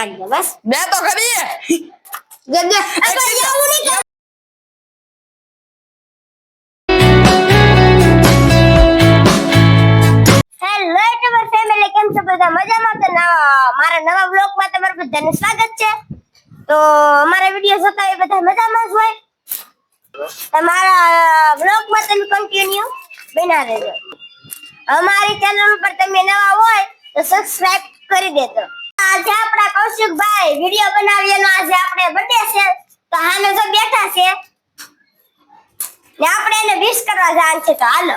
આલ્યો બસ. દે તો ખરી દે દે અબે એવું નહીં હેલો ફેમિલી કેમ છો બધા? મજામાં? તો મારા નવા બ્લોગમાં તમારું બધાનું સ્વાગત છે. તો અમારા વીડિયો જોતા હોય બધા મજામાં જ હોય. તમારા બ્લોગમાં તમે કન્ટિન્યુ બના રહેજો અમારી ચેનલ ઉપર તમે નવા હોય તો સબસ્ક્રાઇબ કરી દેજો. આજે આપણા કૌશિકભાઈ વીડિયો બનાવીએનો આજે આપણે બર્થડે છે. તો હામે જો બેઠા છે. ને આપણે એને વિશ કરવા જવાનું છે. તો હાલો.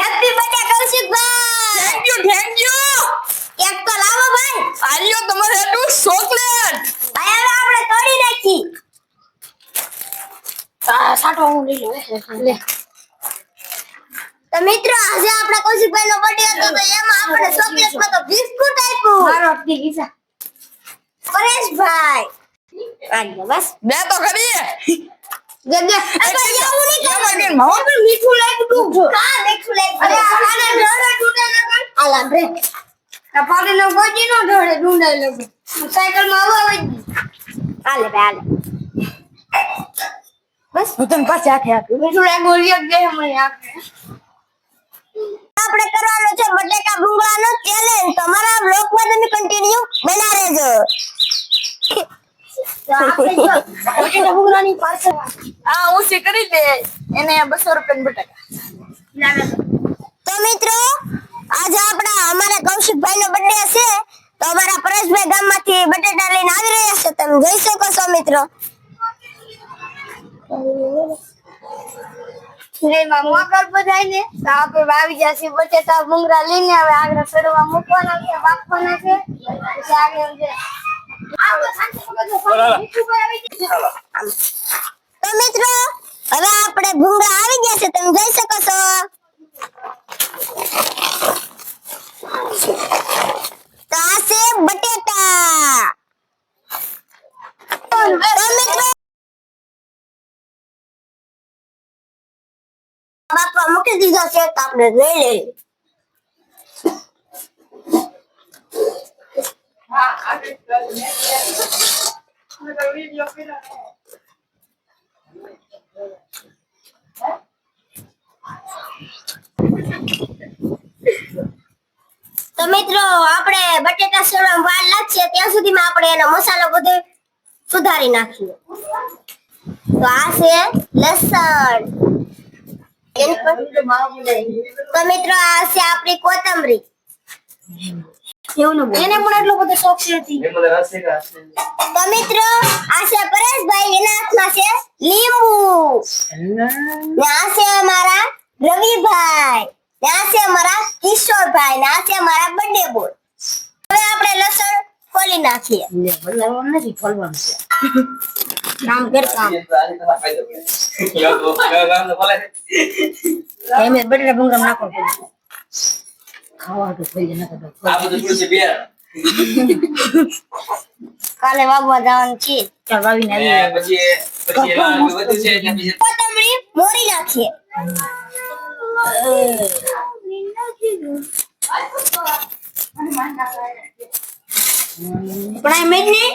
Happy birthday Kaushikbhai! Thank you thank you cake તો લાવો ભાઈ. આલ્યો તમારે એટલું ચોકલેટ ભાઈ હવે આપણે તોડી નાખી. સાટો હું લઈ લઉં લે. તો મિત્રો આજે આપણે કૌશિકભાઈ નો બર્થડે હતો તો એમાં આપણે ચોકલેટમાં તો બિસ્કુટ આપ્યું. મારો અટકી ગીસા પરેશભાઈ. આલ્યો બસ. બે તો આલે બસ. હું તને પાછી આખે આપ્યું મીઠું લાગુ મને આખે આપણે કરવાનો છે બટેકા ભૂંગળાનો ચેલેન્જ તમારા બ્લોગમાં તમે કન્ટિન્યુ બના રહેજો તો બટેકા ભૂંગળાની પાર્સલ આ ઉસી કરી દે. એને 200 રૂપિયા બટેકા. તો મિત્રો આજે આપણા અમારા કૌશિકભાઈ નો બર્થડે છે. તો અમારા પરેશભાઈ ગામમાંથી બટેટા લઈને આવી રહ્યા છે. તમે જોઈ શકો છો મિત્રો. એમાં મોકર બધાય ને તો આપણે આવી જશે બટેટા ભૂંગરા લઈને હવે આગળ ફેરવા મૂકવાના છે બાફવાના છે. પછી આગળ જે તો મિત્રો હવે આપણે ભૂંગળા આવી ગયા છે તમે જોઈ શકો છો. તો આ છે બટેટા. મિત્રો દીધા છે તો લઈ લઈએ. તો મિત્રો, આપણે બટેટા સેવવામાં વાર લાગશે, ત્યાં સુધીમાં આપણે એનો મસાલો બધો સુધારી નાખીએ. તો આ છે લસણ. એની પર- તો મિત્રો આ છે આપણી કોથમરી. એને પણ એટલો બધો શોખ છે તો મિત્રો આ છે પરેશભાઈ એના હાથમાં છે લીંબુ. ને આ છે અમારા રવિભાઈ. ને આ છે અમારા કિશોરભાઈ. ને આ છે અમારા બર્થડે બોય હવે આપણે લસણ ખોલી નાખીએ. નથી ખોલવાનું છે. કામ કર કામ. એમ બટેટા ભૂંગરા નાખો ખાવા તો થઈ જાય કાલે વાગવા જવાનું છે. ચાલ વાવીને આવી કોથમરી મોરી નાખીએ. પણ આ મેજ નહીં.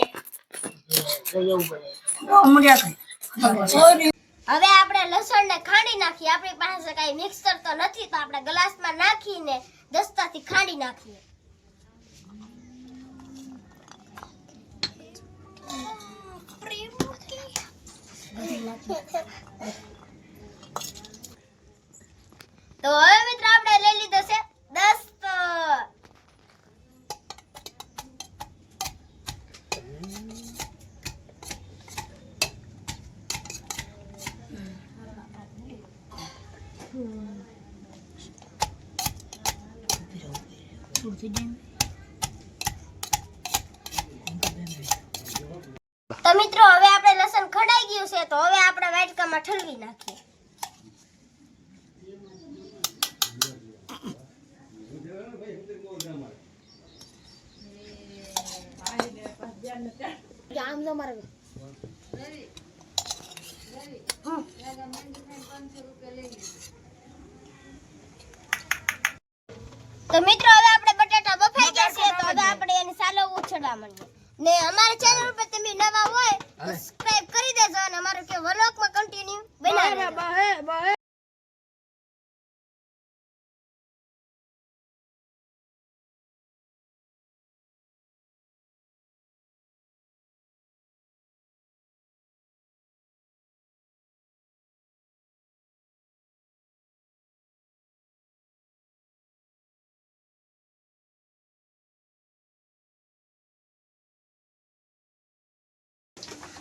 હવે આપણે લસણ ને ખાંડી નાખીએ. આપણી પાસે કઈ મિક્સર તો નથી, તો આપણે ગ્લાસમાં નાખીને દસ્તાથી ખાંડી નાખીએ. તો હવે મિત્રો, આપણે લઈ લીધો છે દસ્તર. તો મિત્રો, હવે આપણે લસણ ખડાઈ ગયું છે, તો હવે આપણે વાટકામાં ઠલવી નાખીએ. આમ તો મારે તો મિત્રો, હવે ભલામણ ને અમારે ચેનલ પર તમે નવા હોય તો સબસ્ક્રાઇબ કરી દેજો અને અમારું કે વલોકમાં કન્ટિન્યુ બનાવી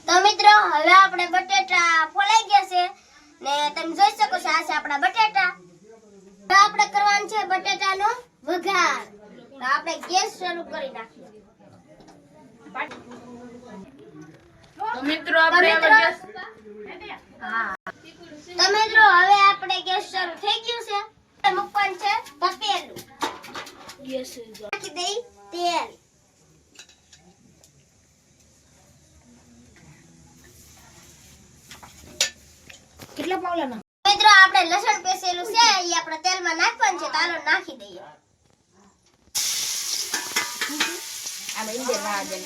તો મિત્રો હવે આપણે બટેટા ફોલાઈ ગયા છે ને તમે જોઈ શકો છો આ છે આપણા બટેટા. તો આપણે કરવાનું છે બટેટાનો વઘાર. તો આપણે ગેસ શરૂ કરી નાખીએ. તો મિત્રો આપણે ગેસ તો મિત્રો હવે આપણે ગેસ શરૂ થઈ ગયું છે હવે મૂકવાનું છે તપેલું નાખી દઈ તેલ કેટલા પાવલા ના મિત્રો આપણે લસણ પેસેલું છે એ આપણે તેલમાં નાખવાનું છે તાલો નાખી દઈએ આ ઇન્ડિયન ના દે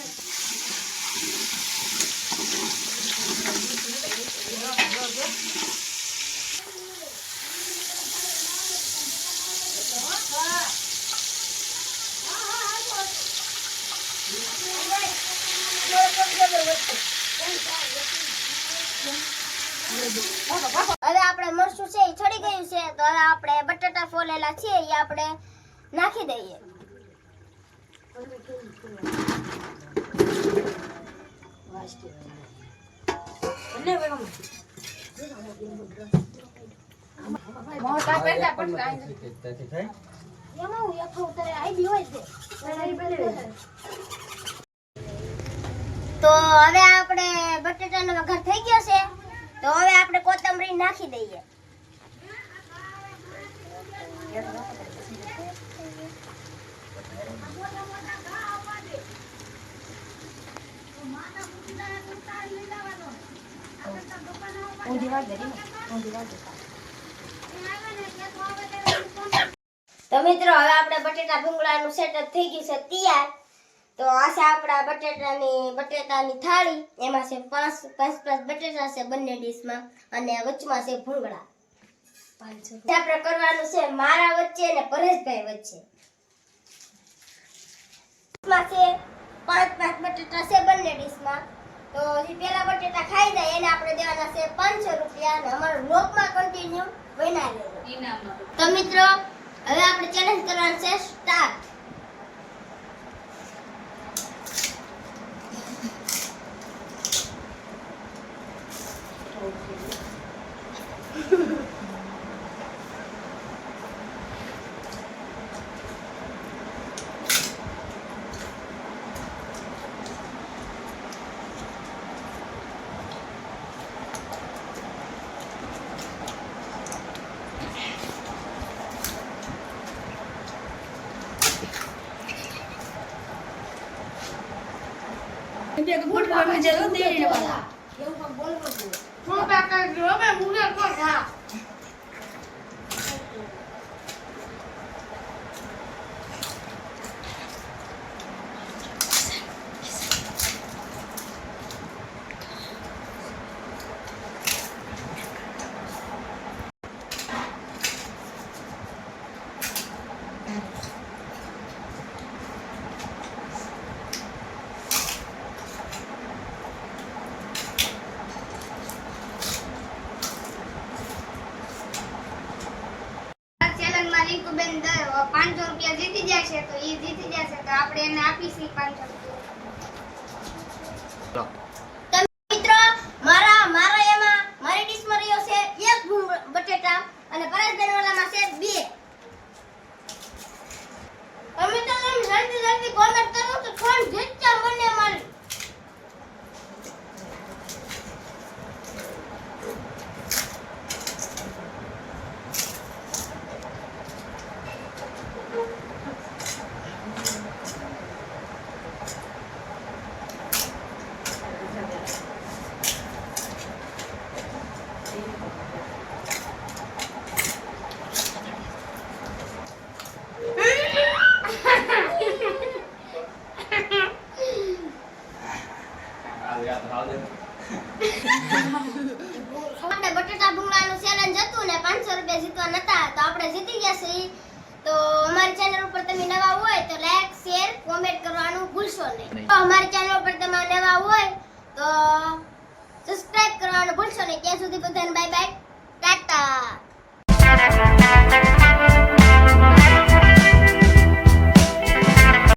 હવે આપણે મરચું એ ગયું છે તો હવે આપણે બટાટા ફોલેલા છે એ આપણે નાખી દઈએ. મોટા પેટા પડતા તો હવે આપણે બટેટાનો વઘાર થઈ ગયો છે તો હવે આપણે કોથમરી નાખી દઈએ. તો મિત્રો, હવે આપણે બટેટા ભૂંગળાનું સેટઅપ થઈ ગયું છે તૈયાર. તો આ છે આપણા બટેટાની બટેટાની થાળી. એમાં છે પાંચ પાંચ પાંચ બટેટા છે બંને ડીશમાં અને વચમાં છે ભૂંગળા. આપણે કરવાનું છે મારા વચ્ચે અને પરેશભાઈ વચ્ચે. પાંચ પાંચ બટેટા છે બંને ડીશમાં. તો જે પેલા બટેટા ખાઈ જાય એને આપણે દેવાના છે પાંચસો રૂપિયા અને અમારો લોકમાં કન્ટિન્યુ બના લેજો તો મિત્રો હવે આપણે ચેલેન્જ કરવાનું છે સ્ટાર્ટ ચેનલમાં રિંકુબેન પાંચસો રૂપિયા જીતી જશે તો એ જીતી જશે તો આપણે એને આપીશું પાંચસો રૂપિયા. મારા મારા એમાં મારી ડીશમાં રહ્યો છે એક બટેટા અને પરેશ વાળામાં છે બે. તમે તો જલ્દી જલ્દી કોમેન્ટ કરો તો કોણ જી તો અમારી ચેનલ ઉપર તમે નવા હોય તો લાઈક શેર કોમેન્ટ કરવાનું ભૂલશો નહીં. તો અમારા ચેનલ ઉપર તમે નવા હોય તો સબસ્ક્રાઇબ કરવાનું ભૂલશો નહીં. ત્યાં સુધી બધાને બાય બાય ટાટા.